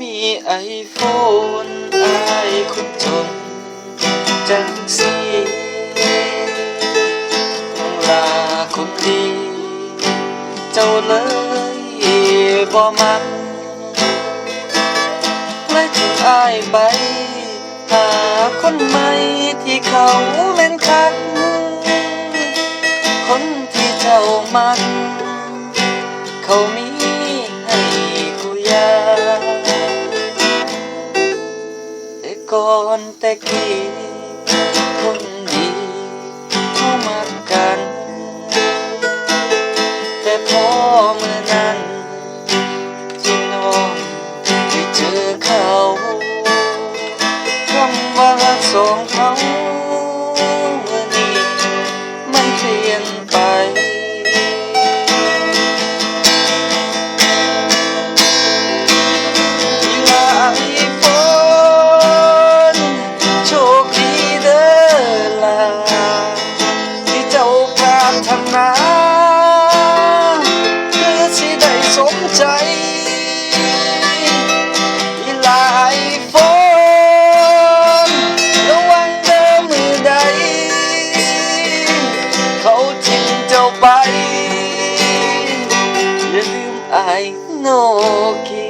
มีไอโฟนอายคนจนจังสีลาคนดี เจ้าเลยบ่มักเลยถึงอายไป หาคนใหม่ที่เขาเล่นคัก คนที่เจ้ามัน เขามี ก่อนแต่กี้คนดีเขามากัน ใจอีหลายฝนระวังเด้อมือใด เขาทิ้งเจ้าไป อย่าลืมไอ้โนเกี